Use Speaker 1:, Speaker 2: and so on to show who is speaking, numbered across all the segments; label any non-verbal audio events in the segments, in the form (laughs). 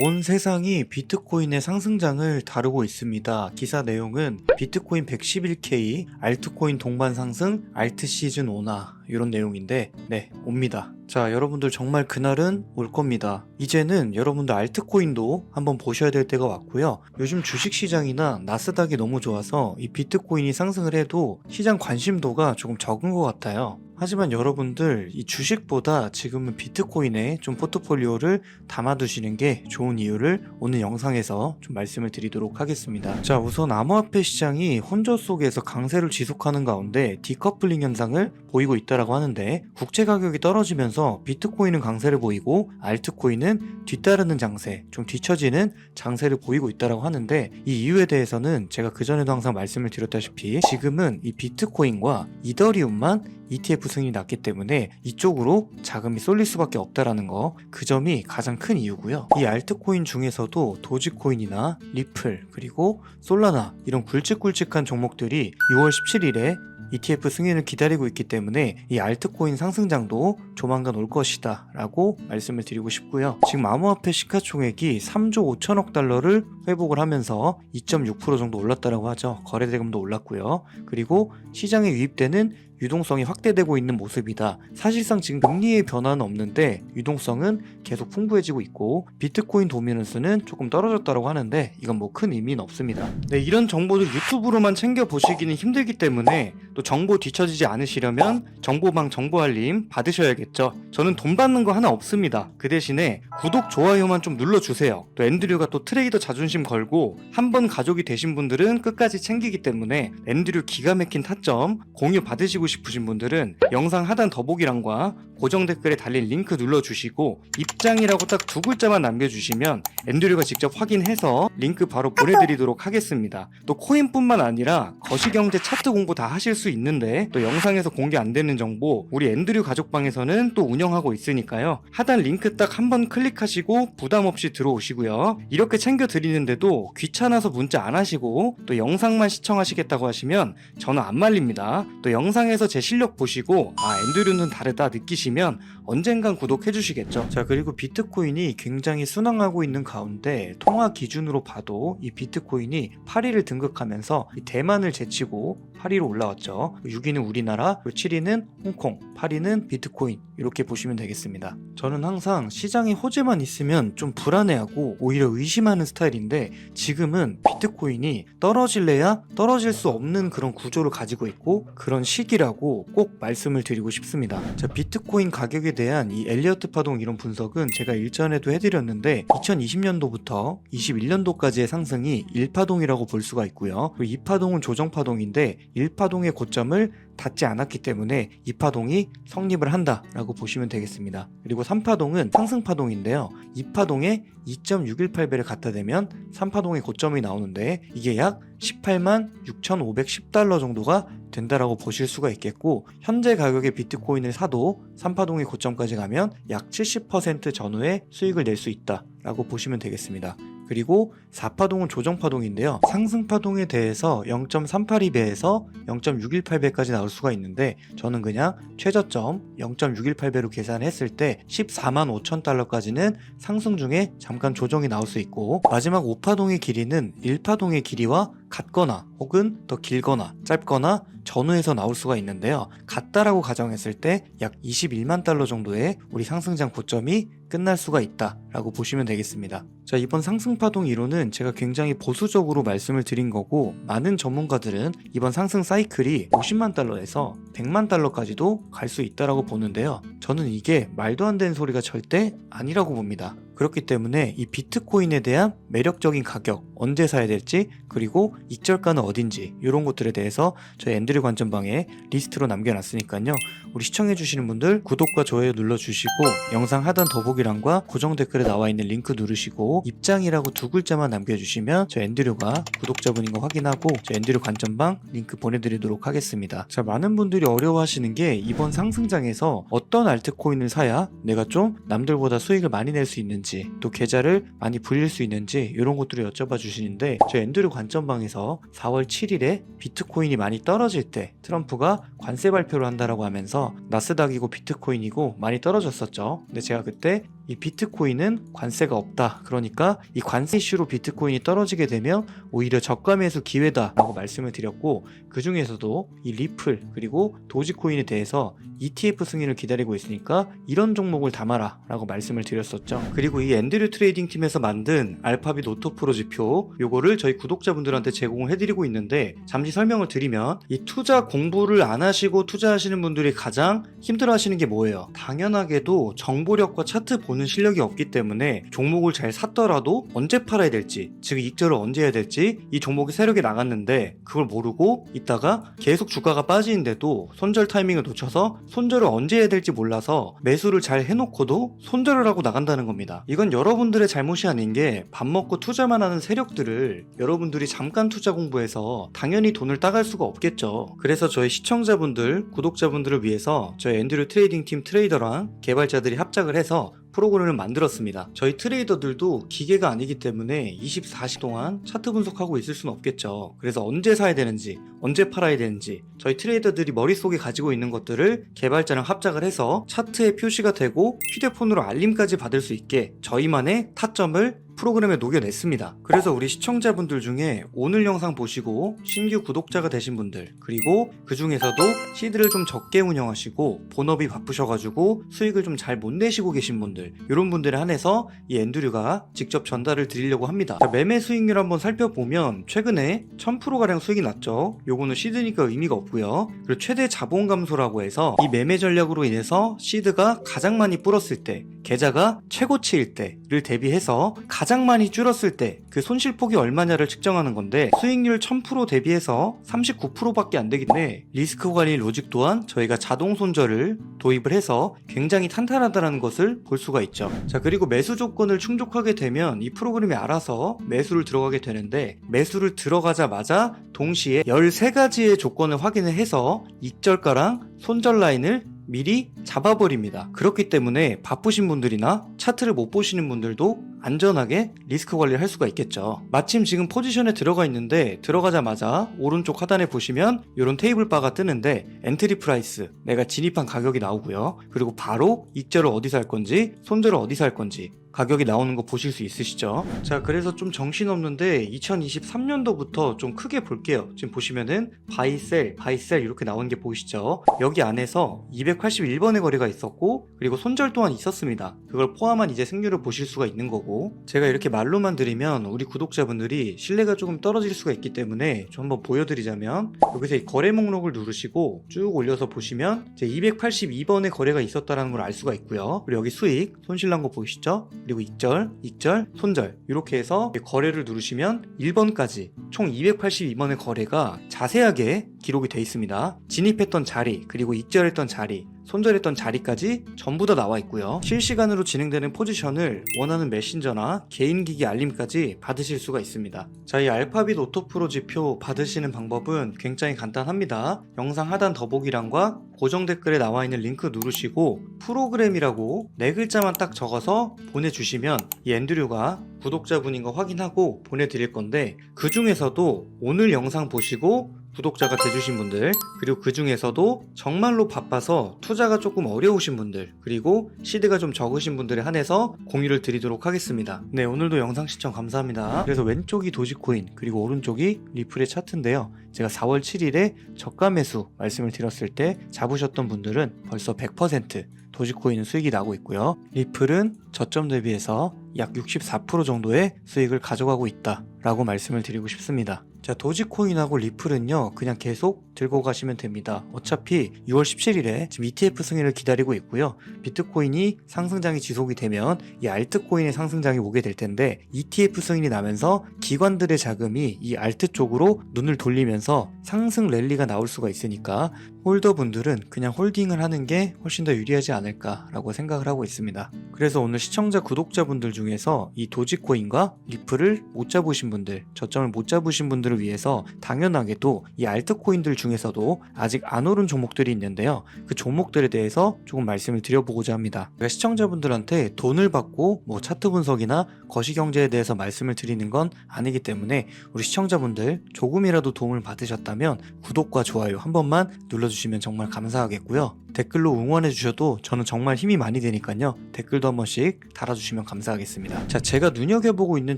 Speaker 1: 온 세상이 비트코인의 상승장을 다루고 있습니다. 기사 내용은 비트코인 111K, 알트코인 동반 상승, 알트 시즌 오나 이런 내용인데 네, 옵니다. 자, 여러분들 정말 그날은 올 겁니다. 이제는 여러분들 알트코인도 한번 보셔야 될 때가 왔고요. 요즘 주식 시장이나 나스닥이 너무 좋아서 이 비트코인이 상승을 해도 시장 관심도가 조금 적은 것 같아요. 하지만 여러분들 이 주식보다 지금은 비트코인에 좀 포트폴리오를 담아두시는 게 좋은 이유를 오늘 영상에서 좀 말씀을 드리도록 하겠습니다. 자, 우선 암호화폐 시장이 혼조 속에서 강세를 지속하는 가운데 디커플링 현상을 보이고 있다라고 하는데 국제 가격이 떨어지면서 비트코인은 강세를 보이고 알트코인은 뒤따르는 장세, 좀 뒤처지는 장세를 보이고 있다라고 하는데 이 이유에 대해서는 제가 그전에도 항상 말씀을 드렸다시피 지금은 이 비트코인과 이더리움만 ETF 승인이 났기 때문에 이쪽으로 자금이 쏠릴 수밖에 없다라는 거 그 점이 가장 큰 이유고요. 이 알트코인 중에서도 도지코인이나 리플 그리고 솔라나 이런 굵직굵직한 종목들이 6월 17일에 ETF 승인을 기다리고 있기 때문에 이 알트코인 상승장도 조만간 올 것이다 라고 말씀을 드리고 싶고요. 지금 암호화폐 시가총액이 3조 5천억 달러를 회복을 하면서 2.6% 정도 올랐다라고 하죠. 거래대금도 올랐고요. 그리고 시장에 유입되는 유동성이 확대되고 있는 모습이다. 사실상 지금 금리의 변화는 없는데 유동성은 계속 풍부해지고 있고 비트코인 도미넌스는 조금 떨어졌다고 하는데 이건 뭐 큰 의미는 없습니다. 네, 이런 정보들 유튜브로만 챙겨 보시기는 힘들기 때문에 또 정보 뒤처지지 않으시려면 정보방 정보 알림 받으셔야겠죠. 저는 돈 받는 거 하나 없습니다. 그 대신에 구독 좋아요만 좀 눌러주세요. 또 앤드류가 또 트레이더 자존심 걸고 한 번 가족이 되신 분들은 끝까지 챙기기 때문에 앤드류 기가 막힌 타점 공유 받으시고 싶으신 분들은 영상 하단 더보기란과 고정 댓글에 달린 링크 눌러주시고 입장이라고 딱 두 글자만 남겨주시면 앤드류가 직접 확인해서 링크 바로 보내드리도록 하겠습니다. 또 코인뿐만 아니라 거시경제 차트 공부 다 하실 수 있는데 또 영상에서 공개 안 되는 정보 우리 앤드류 가족방에서는 또 운영하고 있으니까요. 하단 링크 딱 한 번 클릭하시고 부담 없이 들어오시고요. 이렇게 챙겨 드리는데도 귀찮아서 문자 안 하시고 또 영상만 시청하시겠다고 하시면 저는 안 말립니다. 또 영상에서 제 실력 보시고 아 앤드류는 다르다 느끼시면 언젠간 구독해 주시겠죠. 자 그리고 비트코인이 굉장히 순항하고 있는 가운데 통화 기준으로 봐도 이 비트코인이 8위를 등극하면서 이 대만을 제치고 8위로 올라왔죠. 6위는 우리나라, 7위는 홍콩, 8위는 비트코인 이렇게 보시면 되겠습니다. 저는 항상 시장에 호재만 있으면 좀 불안해하고 오히려 의심하는 스타일인데 지금은 비트코인이 떨어질래야 떨어질 수 없는 그런 구조를 가지고 있고 그런 시기라고 꼭 말씀을 드리고 싶습니다. 자, 비트코인 가격에 대한 이 엘리어트 파동 이런 분석은 제가 일전에도 해드렸는데 2020년도부터 21년도까지의 상승이 1파동이라고 볼 수가 있고요. 그리고 2파동은 조정파동인데 1파동의 고점을 닿지 않았기 때문에 2파동이 성립을 한다라고 보시면 되겠습니다. 그리고 3파동은 상승파동인데요. 2파동에 2.618배를 갖다 대면 3파동의 고점이 나오는데 이게 약 18만 6,510달러 정도가 된다라고 보실 수가 있겠고 현재 가격의 비트코인을 사도 3파동의 고점까지 가면 약 70% 전후의 수익을 낼 수 있다라고 보시면 되겠습니다. 그리고 4파동은 조정파동인데요. 상승파동에 대해서 0.382배에서 0.618배까지 나올 수가 있는데 저는 그냥 최저점 0.618배로 계산했을 때 14만 5천 달러까지는 상승 중에 잠깐 조정이 나올 수 있고 마지막 5파동의 길이는 1파동의 길이와 같거나 혹은 더 길거나 짧거나 전후에서 나올 수가 있는데요. 같다라고 가정했을 때 약 21만 달러 정도의 우리 상승장 고점이 끝날 수가 있다라고 보시면 되겠습니다. 자, 이번 상승파동 이론은 제가 굉장히 보수적으로 말씀을 드린 거고 많은 전문가들은 이번 상승 사이클이 50만 달러에서 100만 달러까지도 갈 수 있다라고 보는데요. 저는 이게 말도 안 되는 소리가 절대 아니라고 봅니다. 그렇기 때문에 이 비트코인에 대한 매력적인 가격, 언제 사야 될지, 그리고 익절가는 어딘지, 이런 것들에 대해서 저희 앤드류 관전방에 리스트로 남겨놨으니까요. 우리 시청해주시는 분들 구독과 좋아요 눌러주시고, 영상 하단 더보기란과 고정 댓글에 나와 있는 링크 누르시고, 입장이라고 두 글자만 남겨주시면 저 앤드류가 구독자분인 거 확인하고, 저 앤드류 관전방 링크 보내드리도록 하겠습니다. 자, 많은 분들이 어려워하시는 게 이번 상승장에서 어떤 알트코인을 사야 내가 좀 남들보다 수익을 많이 낼 수 있는지, 또 계좌를 많이 불릴 수 있는지 이런 것들을 여쭤봐 주시는데 저 앤드류 관점방에서 4월 7일에 비트코인이 많이 떨어질 때 트럼프가 관세 발표를 한다라고 하면서 나스닥이고 비트코인이고 많이 떨어졌었죠. 근데 제가 그때 이 비트코인은 관세가 없다. 그러니까 이 관세 이슈로 비트코인이 떨어지게 되면 오히려 저가 매수 기회다라고 말씀을 드렸고 그 중에서도 이 리플 그리고 도지코인에 대해서 ETF 승인을 기다리고 있으니까 이런 종목을 담아라라고 말씀을 드렸었죠. 그리고 이 앤드류 트레이딩 팀에서 만든 알파빗 오토프로 지표 요거를 저희 구독자분들한테 제공을 해드리고 있는데 잠시 설명을 드리면 이 투자 공부를 안 하시고 투자하시는 분들이 가장 힘들어하시는 게 뭐예요? 당연하게도 정보력과 차트 보는 실력이 없기 때문에 종목을 잘 샀더라도 언제 팔아야 될지 즉 익절을 언제 해야 될지 이 종목이 세력이 나갔는데 그걸 모르고 있다가 계속 주가가 빠지는데도 손절 타이밍을 놓쳐서 손절을 언제 해야 될지 몰라서 매수를 잘 해놓고도 손절을 하고 나간다는 겁니다. 이건 여러분들의 잘못이 아닌 게 밥 먹고 투자만 하는 세력들을 여러분들이 잠깐 투자 공부해서 당연히 돈을 따갈 수가 없겠죠. 그래서 저희 시청자분들, 구독자분들을 위해서 저희 앤드류 트레이딩 팀 트레이더랑 개발자들이 합작을 해서 프로그램을 만들었습니다. 저희 트레이더들도 기계가 아니기 때문에 24시 동안 차트 분석하고 있을 수는 없겠죠. 그래서 언제 사야 되는지, 언제 팔아야 되는지, 저희 트레이더들이 머릿속에 가지고 있는 것들을 개발자랑 합작을 해서 차트에 표시가 되고 휴대폰으로 알림까지 받을 수 있게 저희만의 타점을 프로그램에 녹여냈습니다. 그래서 우리 시청자분들 중에 오늘 영상 보시고 신규 구독자가 되신 분들 그리고 그 중에서도 시드를 좀 적게 운영하시고 본업이 바쁘셔가지고 수익을 좀 잘 못 내시고 계신 분들 이런 분들에 한해서 이 앤드류가 직접 전달을 드리려고 합니다. 자, 매매 수익률 한번 살펴보면 최근에 1000%가량 수익이 났죠. 요거는 시드니까 의미가 없고요. 그리고 최대 자본 감소라고 해서 이 매매 전략으로 인해서 시드가 가장 많이 불었을 때 계좌가 최고치일 때를 대비해서 가장 많이 줄었을 때 그 손실폭이 얼마냐를 측정하는 건데 수익률 1000% 대비해서 39%밖에 안 되기 때문에 리스크 관리 로직 또한 저희가 자동 손절을 도입을 해서 굉장히 탄탄하다는 것을 볼 수가 있죠. 자 그리고 매수 조건을 충족하게 되면 이 프로그램이 알아서 매수를 들어가게 되는데 매수를 들어가자마자 동시에 13가지의 조건을 확인을 해서 익절가랑 손절 라인을 미리 잡아버립니다. 그렇기 때문에 바쁘신 분들이나 차트를 못 보시는 분들도 안전하게 리스크 관리를 할 수가 있겠죠. 마침 지금 포지션에 들어가 있는데 들어가자마자 오른쪽 하단에 보시면 이런 테이블 바가 뜨는데 엔트리 프라이스 내가 진입한 가격이 나오고요. 그리고 바로 익절을 어디서 할 건지 손절을 어디서 할 건지 가격이 나오는 거 보실 수 있으시죠? 자, 그래서 좀 정신없는데 2023년도부터 좀 크게 볼게요. 지금 보시면은 바이셀, 바이셀 이렇게 나오는 게 보이시죠? 여기 안에서 281번의 거래가 있었고 그리고 손절 또한 있었습니다. 그걸 포함한 이제 승률을 보실 수가 있는 거고 제가 이렇게 말로만 드리면 우리 구독자분들이 신뢰가 조금 떨어질 수가 있기 때문에 좀 한번 보여드리자면 여기서 이 거래 목록을 누르시고 쭉 올려서 보시면 이제 282번의 거래가 있었다는 걸 알 수가 있고요. 그리고 여기 수익, 손실 난 거 보이시죠? 그리고 익절, 익절, 손절. 이렇게 해서 거래를 누르시면 1번까지 총 282번의 거래가 자세하게 기록이 되어 있습니다. 진입했던 자리, 그리고 익절했던 자리, 손절했던 자리까지 전부 다 나와 있고요. 실시간으로 진행되는 포지션을 원하는 메신저나 개인 기기 알림까지 받으실 수가 있습니다. 자, 이 알파빗 오토프로 지표 받으시는 방법은 굉장히 간단합니다. 영상 하단 더보기란과 고정 댓글에 나와 있는 링크 누르시고 프로그램이라고 네 글자만 딱 적어서 보내주시면 이 앤드류가 구독자분인 거 확인하고 보내드릴 건데 그 중에서도 오늘 영상 보시고 구독자가 돼주신 분들 그리고 그 중에서도 정말로 바빠서 투자가 조금 어려우신 분들 그리고 시드가 좀 적으신 분들에 한해서 공유를 드리도록 하겠습니다 네 오늘도 영상 시청 감사합니다 그래서 왼쪽이 도지코인 그리고 오른쪽이 리플의 차트인데요 제가 4월 7일에 저가 매수 말씀을 드렸을 때 잡으셨던 분들은 벌써 100% 도지코인은 수익이 나고 있고요. 리플은 저점 대비해서 약 64% 정도의 수익을 가져가고 있다 라고 말씀을 드리고 싶습니다. 자, 도지코인하고 리플은요, 그냥 계속 들고 가시면 됩니다. 어차피 6월 17일에 지금 ETF 승인을 기다리고 있고요. 비트코인이 상승장이 지속이 되면 이 알트코인의 상승장이 오게 될 텐데, ETF 승인이 나면서 기관들의 자금이 이 알트 쪽으로 눈을 돌리면서 상승 랠리가 나올 수가 있으니까 홀더분들은 그냥 홀딩을 하는 게 훨씬 더 유리하지 않을까라고 생각을 하고 있습니다. 그래서 오늘 시청자 구독자분들 중에서 이 도지코인과 리플을 못 잡으신 분들, 저점을 못 잡으신 분들을 위해서 당연하게도 이 알트코인들 중에서도 아직 안 오른 종목들이 있는데요. 그 종목들에 대해서 조금 말씀을 드려보고자 합니다. 제가 시청자분들한테 돈을 받고 뭐 차트 분석이나 거시경제에 대해서 말씀을 드리는 건 아니기 때문에 우리 시청자분들 조금이라도 도움을 받으셨다면 구독과 좋아요 한 번만 눌러주세요. 달아주시면 정말 감사하겠고요. 댓글로 응원해주셔도 저는 정말 힘이 많이 되니까요. 댓글도 한 번씩 달아주시면 감사하겠습니다. 자, 제가 눈여겨보고 있는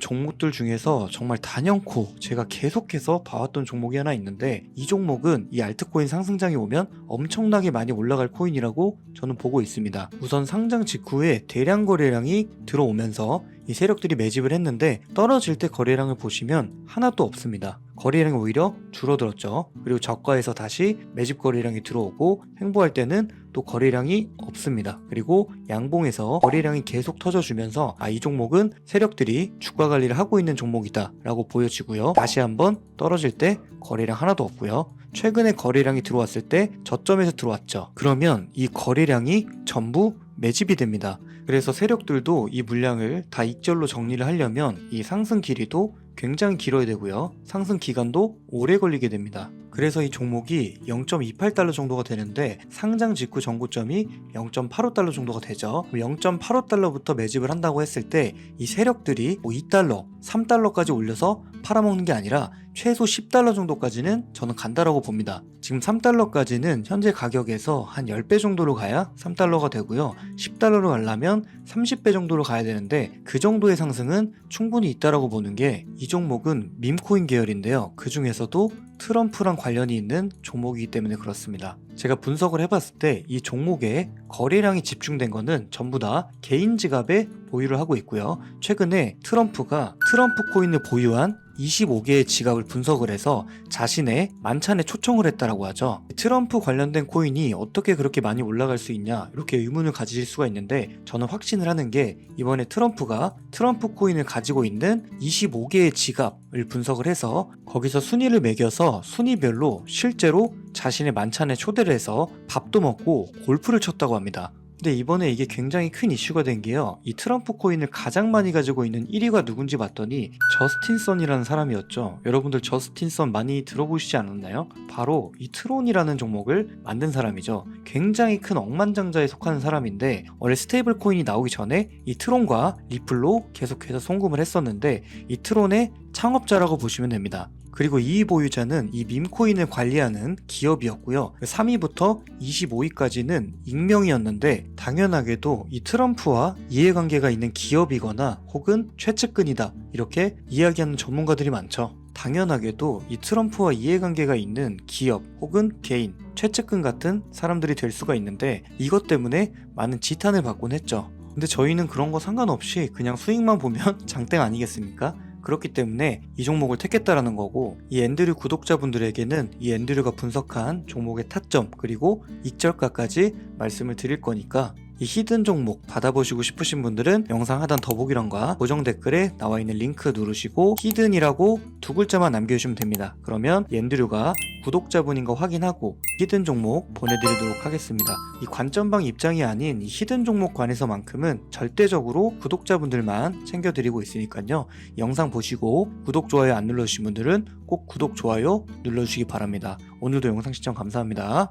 Speaker 1: 종목들 중에서 정말 단연코 제가 계속해서 봐왔던 종목이 하나 있는데 이 종목은 이 알트코인 상승장이 오면 엄청나게 많이 올라갈 코인이라고 저는 보고 있습니다. 우선 상장 직후에 대량 거래량이 들어오면서 이 세력들이 매집을 했는데 떨어질 때 거래량을 보시면 하나도 없습니다. 거래량이 오히려 줄어들었죠. 그리고 저가에서 다시 매집 거래량이 들어오고 횡보할 때는 또 거래량이 없습니다. 그리고 양봉에서 거래량이 계속 터져주면서 아, 이 종목은 세력들이 주가 관리를 하고 있는 종목이다라고 보여지고요. 다시 한번 떨어질 때 거래량 하나도 없고요. 최근에 거래량이 들어왔을 때 저점에서 들어왔죠. 그러면 이 거래량이 전부 매집이 됩니다. 그래서 세력들도 이 물량을 다 익절로 정리를 하려면 이 상승 길이도 굉장히 길어야 되고요. 상승 기간도 오래 걸리게 됩니다. 그래서 이 종목이 0.28달러 정도가 되는데 상장 직후 전고점이 0.85달러 정도가 되죠. 0.85달러부터 매집을 한다고 했을 때 이 세력들이 뭐 2달러, 3달러까지 올려서 팔아먹는 게 아니라 최소 10달러 정도까지는 저는 간다라고 봅니다. 지금 3달러까지는 현재 가격에서 한 10배 정도로 가야 3달러가 되고요. 10달러로 가려면 30배 정도로 가야 되는데 그 정도의 상승은 충분히 있다라고 보는 게 이 종목은 밈코인 계열인데요. 그 중에서도 트럼프랑 관련이 있는 종목이기 때문에 그렇습니다. 제가 분석을 해봤을 때 이 종목에 거래량이 집중된 거는 전부 다 개인 지갑에 보유를 하고 있고요. 최근에 트럼프가 트럼프 코인을 보유한 25개의 지갑을 분석을 해서 자신의 만찬에 초청을 했다라고 하죠. 트럼프 관련된 코인이 어떻게 그렇게 많이 올라갈 수 있냐 이렇게 의문을 가지실 수가 있는데 저는 확신을 하는 게 이번에 트럼프가 트럼프 코인을 가지고 있는 25개의 지갑을 분석을 해서 거기서 순위를 매겨서 순위별로 실제로 자신의 만찬에 초대를 해서 밥도 먹고 골프를 쳤다고 합니다. 근데 이번에 이게 굉장히 큰 이슈가 된 게요. 이 트럼프 코인을 가장 많이 가지고 있는 1위가 누군지 봤더니 저스틴 선이라는 사람이었죠. 여러분들 저스틴 선 많이 들어보시지 않았나요? 바로 이 트론이라는 종목을 만든 사람이죠. 굉장히 큰 억만장자에 속하는 사람인데 원래 스테이블 코인이 나오기 전에 이 트론과 리플로 계속해서 송금을 했었는데 이 트론의 창업자라고 보시면 됩니다. 그리고 2위 보유자는 이 밈코인을 관리하는 기업이었고요. 3위부터 25위까지는 익명이었는데 당연하게도 이 트럼프와 이해관계가 있는 기업이거나 혹은 최측근이다 이렇게 이야기하는 전문가들이 많죠. 당연하게도 이 트럼프와 이해관계가 있는 기업 혹은 개인, 최측근 같은 사람들이 될 수가 있는데 이것 때문에 많은 지탄을 받곤 했죠. 근데 저희는 그런 거 상관없이 그냥 수익만 보면 (laughs) 장땡 아니겠습니까? 그렇기 때문에 이 종목을 택했다라는 거고 이 앤드류 구독자분들에게는 이 앤드류가 분석한 종목의 타점 그리고 익절가까지 말씀을 드릴 거니까 이 히든 종목 받아보시고 싶으신 분들은 영상 하단 더보기란과 고정 댓글에 나와 있는 링크 누르시고 히든이라고 두 글자만 남겨주시면 됩니다. 그러면 앤드류가 구독자분인 거 확인하고 히든 종목 보내드리도록 하겠습니다. 이 관점방 입장이 아닌 이 히든 종목 관에서만큼은 절대적으로 구독자분들만 챙겨드리고 있으니까요. 영상 보시고 구독, 좋아요 안 눌러주신 분들은 꼭 구독, 좋아요 눌러주시기 바랍니다. 오늘도 영상 시청 감사합니다.